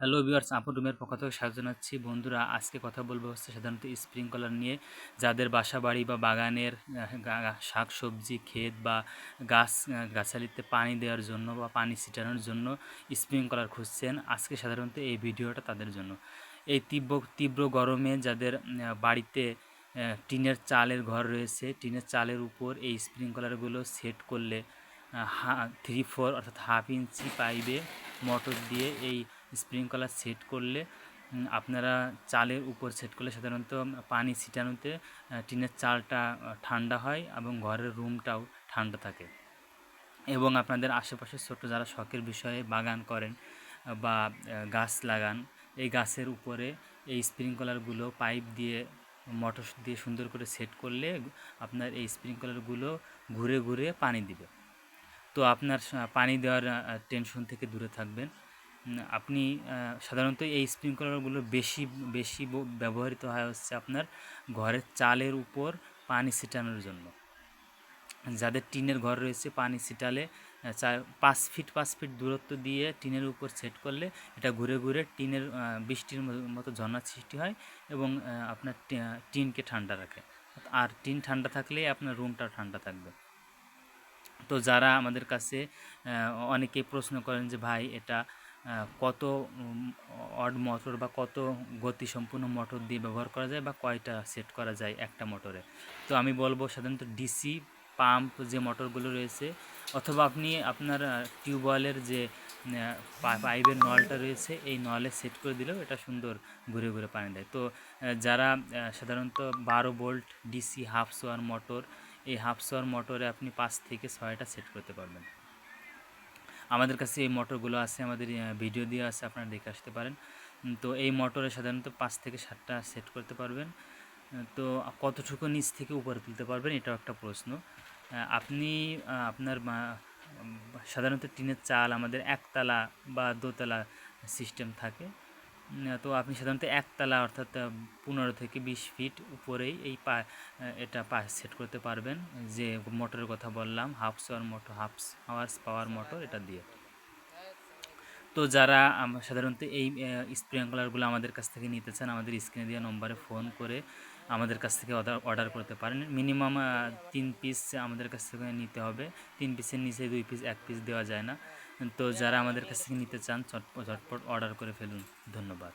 Hello viewers আপন রুমের পক্ষ থেকে স্বাগত জানাচ্ছি। বন্ধুরা, আজকে কথা বলব হচ্ছে সাধারণত স্প্রিংকলার নিয়ে। যাদের বাসা বাড়ি বা বাগানের শাক, সবজি, ক্ষেত বা গাছ গাছালিতে পানি দেওয়ার জন্য বা পানি ছিটানোর জন্য স্প্রিংকলার খুঁজছেন আজকে সাধারণত এই ভিডিওটা তাদের জন্য। এই তীব্র তীব্র গরমে যাদের বাড়িতে টিনের চালের ঘর রয়েছে, টিনের চালের উপর এই স্প্রিংকলারগুলো সেট করলে থ্রি ফোর অর্থাৎ হাফ ইঞ্চি পাইপে মোটর দিয়ে এই স্প্রিংকলার সেট করলে আপনারা চালের উপর সেট করলে সাধারণত পানি ছিটানোতে টিনের চালটা ঠান্ডা হয় এবং ঘরের রুমটাও ঠান্ডা থাকে। এবং আপনাদের আশেপাশে ছোট যারা শখের বিষয়ে বাগান করেন বা গাছ লাগান, এই গাছের উপরে এই স্প্রিংকলারগুলো পাইপ দিয়ে, মোটর দিয়ে সুন্দর করে সেট করলে আপনার এই স্প্রিংকলারগুলো ঘুরে ঘুরে পানি দিবে। তো আপনার পানি দেওয়ার টেনশন থেকে দূরে থাকবেন। আপনি সাধারণত এই স্প্রিংকলারগুলো বেশি বেশি ব্যবহৃত হয় হচ্ছে আপনার ঘরের চালের উপর পানি ছিটানোর জন্য। যাদের টিনের ঘর রয়েছে পানি ছিটালে পাঁচ ফিট পাঁচ ফিট দূরত্ব দিয়ে টিনের উপর সেট করলে এটা ঘুরে ঘুরে টিনের বৃষ্টির মতো ঝর্ণার সৃষ্টি হয় এবং আপনার টিনকে ঠান্ডা রাখে। আর টিন ঠান্ডা থাকলে আপনার রুমটাও ঠান্ডা থাকবে। তো যারা আমাদের কাছে অনেকে প্রশ্ন করেন যে, ভাই, এটা কত অড মোটর বা কত গতি গতিসম্পন্ন মোটর দিয়ে ব্যবহার করা যায় বা কয়টা সেট করা যায় একটা মোটরে তো আমি বলব সাধারণত ডিসি পাম্প যে মোটরগুলো রয়েছে, অথবা আপনি আপনার টিউবওয়েলের যে পাইপের নলটা রয়েছে, এই নলে সেট করে দিলেও এটা সুন্দর ঘুরে ঘুরে পানি দেয়। তো যারা সাধারণত বারো বোল্ট ডিসি হাফ সোয়ার মোটর এই হাফ সোয়ার মোটরে আপনি পাঁচ থেকে ছয়টা সেট করতে পারবেন। আমাদের কাছে এই মোটরগুলো আছে, আমাদের ভিডিও দিয়ে আছে, আপনারা দেখে আসতে পারেন। তো এই মোটরে সাধারণত পাঁচ থেকে সাতটা সেট করতে পারবেন। তো কতটুকু নিচ থেকে উপরে তুলতে পারবেন, এটাও একটা প্রশ্ন। আপনি আপনার সাধারণত টিনের চাল আমাদের একতলা বা দোতলা সিস্টেম থাকে। তো আপনি সাধারণত একতলা অর্থাৎ পনেরো থেকে বিশ ফিট উপরেই এই পা এটা পা সেট করতে পারবেন। যে মোটরের কথা বললাম হাফ সোয়ার motor half horse power motor এটা দিয়ে। তো যারা সাধারণত এই স্প্রিংকলারগুলো আমাদের কাছ থেকে নিতে চান, আমাদের স্ক্রিনে দেওয়া নম্বরে ফোন করে আমাদের কাছ থেকে অর্ডার অর্ডার করতে পারেন। মিনিমাম তিন পিস আমাদের কাছ থেকে নিতে হবে। তিন পিসের নিচে দুই পিস এক পিস দেওয়া যায় না। তো যারা আমাদের কাছ থেকে নিতে চান চটপট অর্ডার করে ফেলুন। ধন্যবাদ।